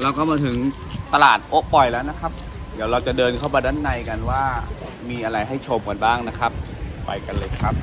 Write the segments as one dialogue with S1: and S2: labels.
S1: เราก็มาถึงตลาดโอ๊ะปล่อยแล้วนะครับ เดี๋ยวเราจะเดินเข้าไปด้านในกันว่ามีอะไรให้ชมกันบ้างนะครับ ไปกันเลยครับ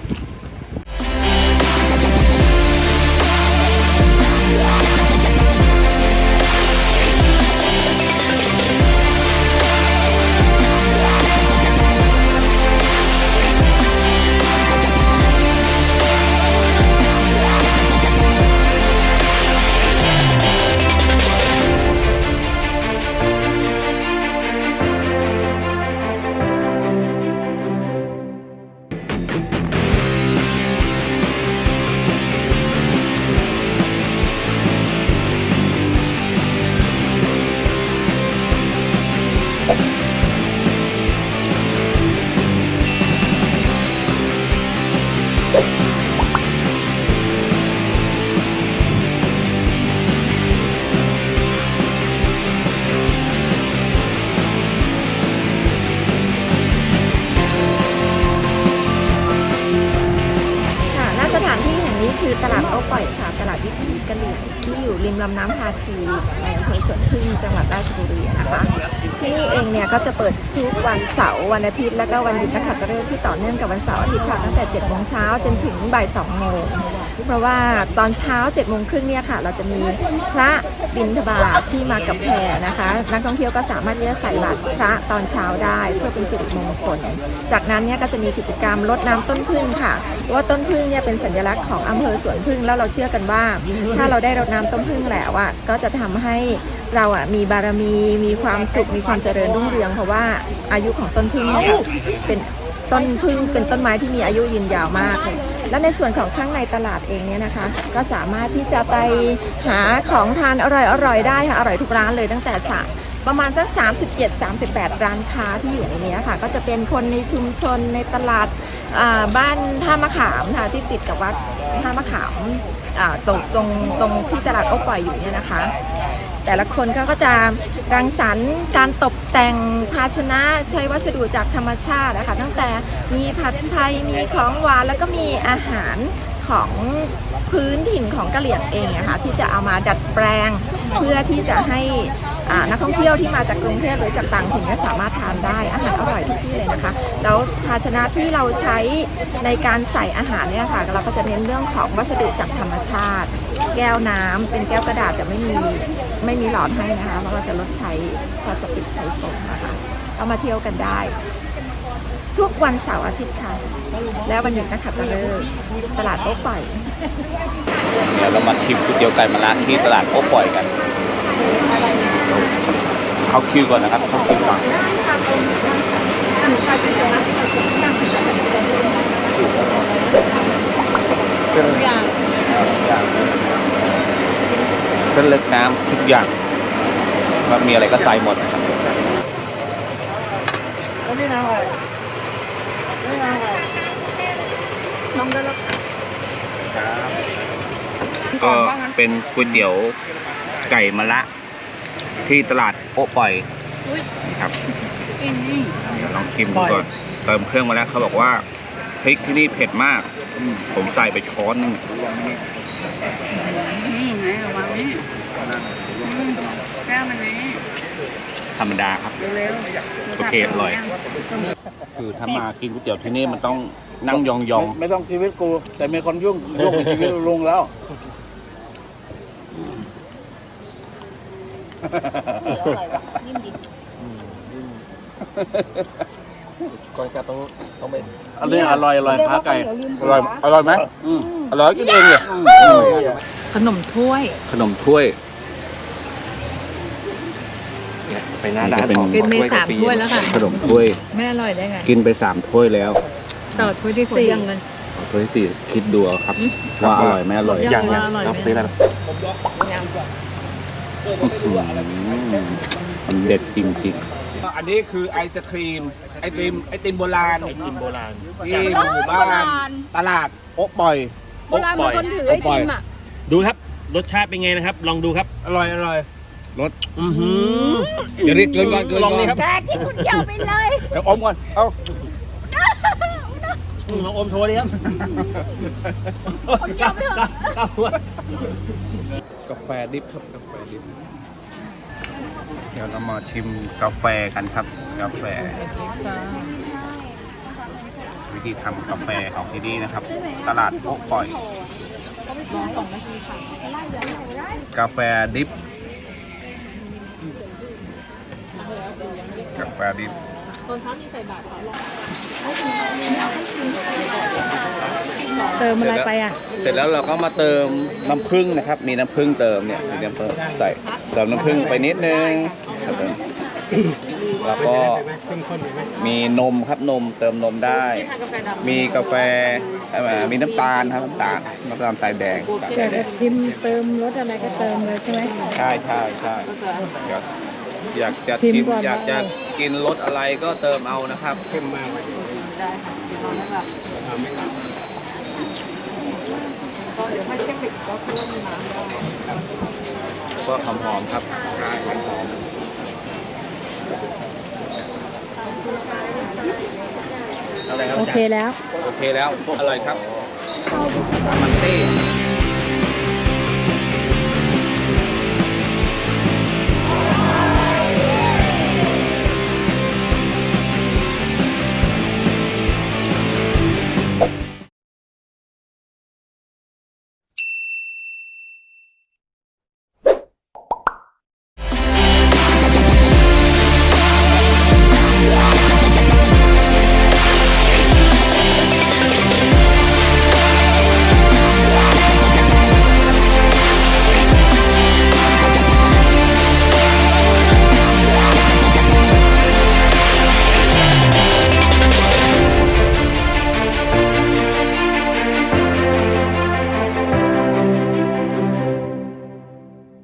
S2: คือตลาดโอ๊ปล่อยค่ะ ตลาดวิถีกะเหรี่ยงที่อยู่ริมลำน้ำพาชีในอำเภอสวนพึ่งจังหวัดราชบุรีนะคะที่นี่เองเนี่ยก็จะเปิดทุกวันเสาร์วันอาทิตย์และก็วันหยุดนักขัตฤกษ์ที่ต่อเนื่องกับวันเสาร์อาทิตย์ค่ะตั้งแต่7โมงเช้าจนถึงบ่าย2โมง เพราะว่าตอนเช้า7โมงครึ่งเนี่ยค่ะ เราจะมีพระบิณฑบาตที่มากับแพรนะคะ นักท่องเที่ยวก็สามารถที่จะใส่บาตรพระตอนเช้าได้เพื่อเป็นสิริมงคล จากนั้นเนี่ยก็จะมีกิจกรรมรดน้ำต้นพึ่งค่ะว่าต้นพึ่งเนี่ยเป็นสัญลักษณ์ของอำเภอสวนพึ่งแล้วเราเชื่อกันว่า ถ้าเราได้รดน้ำต้นพึ่งแล้วอะก็จะทำให้เราอะมีบารมีมีความสุขมีความเจริญรุ่งเรือง เพราะว่าอายุของต้นพึ่งเนี่ยเป็นต้นพึ่งเป็นต้นไม้ที่มีอายุยืนยาวมากเลย และในส่วนของข้างในตลาดเองเนี่ยนะคะ ก็สามารถที่จะไปหาของทานอร่อยๆได้ค่ะอร่อยทุกร้านเลยตั้งแต่สะประมาณสัก 37 38 ร้านค้าที่อยู่ในนี้ค่ะ ก็จะเป็นคนในชุมชนในตลาดาบ้านท่ามะขามค่ะที่ติดกับวัดท่ามะขามตรงตรงตรงที่ตลาดโอ๊ปล่อยอยู่เนี่ยนะคะ แต่ละคนเขาก็จะรังสรรค์การตกแต่งภาชนะใช้วัสดุจากธรรมชาตินะคะตั้งแต่มีผัดไทยมีของหวานแล้วก็มีอาหารของพื้นถิ่นของกะเหรี่ยงเองนะคะที่จะเอามาดัดแปลงเพื่อที่จะให้ นักท่องเที่ยวที่มาจากกรุงเทพหรือจากต่างถิ่นเนี่ยสามารถทานได้อาหารอร่อยทุกที่เลยนะคะแล้วภาชนะที่เราใช้ในการใส่อาหารเนี่ยค่ะเราก็จะเน้นเรื่องของวัสดุจากธรรมชาติ แก้วน้ำเป็นแก้วกระดาษแต่ไม่มีไม่มีหลอดให้นะคะเพราะเราจะลดใช้พลาสติกใช้โฟมนะคะเอามาเที่ยวกันได้ ทุกวันเสาร์อาทิตย์ค่ะ แล้ววันหยุดนักขัตฤกษ์ตลาดโต๊ะปล่อย
S1: เดี๋ยวเรามาชิมก๋วยเตี๋ยวไก่มะระที่ตลาดโอ๊ะปล่อยกัน เขาคิวก่อนนะครับเขาคิวก่อนเส้นอย่างเส้นเล็กน้ำทุกอย่างว่ามีอะไรก็ใส่หมดนะครับก็เป็นก๋วยเตี๋ยวไก่มะระ ที่ตลาดโอ๊ะปล่อยนะครับเดี๋ยวลองชิมดูก่อนเติมเครื่องมาแล้วเขาบอกว่าพริกที่นี่เผ็ดมาก ผมใส่ไปช้อนหนึง
S3: นี่ไงระวังนี่อืมแก้วมันนี้
S1: ธรรมดาครับ
S3: เร็วๆ
S1: โอเคอร่อย คือถ้ามากินก๋วยเตี๋ยวที่นี่มันต้องนั่งยอง
S4: ไม่ต้องชีวิตกู แต่มีคนยุ่งยุ่งในชีวิตลุงแล้ว
S5: ก่อนกลับต้องต้องไป
S4: อันนี้อร่อยอร่อยขาไก่
S1: ๆอร่อยอร่อยไหม
S4: อืม
S1: อร่อยกินเองเลย
S3: ขนมถ้วย
S1: ขนมถ้วย
S5: เนี่ยไปหน้าร้าน
S1: เป็น
S5: ของ
S3: กินไป
S5: ถ้วย
S3: สาม
S5: กาแฟ
S3: ถ้วยแล้วค่ะ
S1: ขนมถ้วย
S3: ไม่อร่อยได้ไง
S1: กินไปสามถ้วยแล้ว
S3: ต่อถ้วยที่สี่ยังเลย
S1: ถ้วยที่สี่คิดดูเอาครับว่าอร่อยไม่อร่อย
S5: อย่าง
S3: ยั
S5: ยัง
S3: อร่อย
S5: ต้องซื้ออะไร
S1: อื้อหือ มันเด็ดจริงๆอันนี้คือไอศครีม ไอติมไอติมโบราณ
S5: ไอติมโบราณ
S1: ที่หมู่บ้านตลาดโอ๊ะปล่อย
S3: โบราณเป็นคนถือไอติมอะ
S5: ดูครับรสชาติเป็นไงนะครับ ลองดูครับ
S1: อร่อยอร่อยรส
S5: อือหือ
S1: เดี๋ยวนี้เกินก่อนเกิน
S5: ลอง
S1: ก่อ
S5: นี่
S1: น
S5: ครับ
S3: แกกินคนเดียวไปเลย
S1: เดี๋ยวอมก่อนเอา
S5: อืมลองอมโชว์ดิครับก้าวหัว
S1: กาแฟดิบครับกาแฟดิบ เดี๋ยวเรามาชิมกาแฟกันครับ กาแฟ วิธีทำกาแฟของที่นี่นะครับ ตลาดโอ๊ะปล่อย กาแฟดิฟกาแฟดิ ฟ
S6: เติมอะไรไปอะ
S1: เสร็จแล้วเราก็มาเติมน้ำผึ้งนะครับ มีน้ำผึ้งเติมเนี่ยมีน้ำผึ้งใส่เติมน้ำผึ้งไปนิดนึงครับเติมแล้วก็มีนมครับนมเติมนมได้ มีกาแฟเอ่อมีน้ำตาลครับน้ำตาลน้ำตาลสายแดงน้ำตาล
S6: อ
S1: สายา
S6: ยก
S1: แด
S6: จะ
S1: ง
S6: ชิมเติมรสอะไรก็เติมเลยใช่ไหม
S1: ใช่ใช่ใช่อยากอยากจะ
S6: ชิม
S1: ชิม
S6: ก่อน
S1: อยากจะ
S6: ได้
S1: กินรสอะไรก็เติมเอานะครับ เข้มมากก็หอมหอมๆครับใช่หอมหอม
S5: เอาอะไรครับ
S6: โอ
S5: อาจาร
S6: เค
S5: ย์
S6: แล้ว
S1: โอเคแล้วอะไรครับมันเต้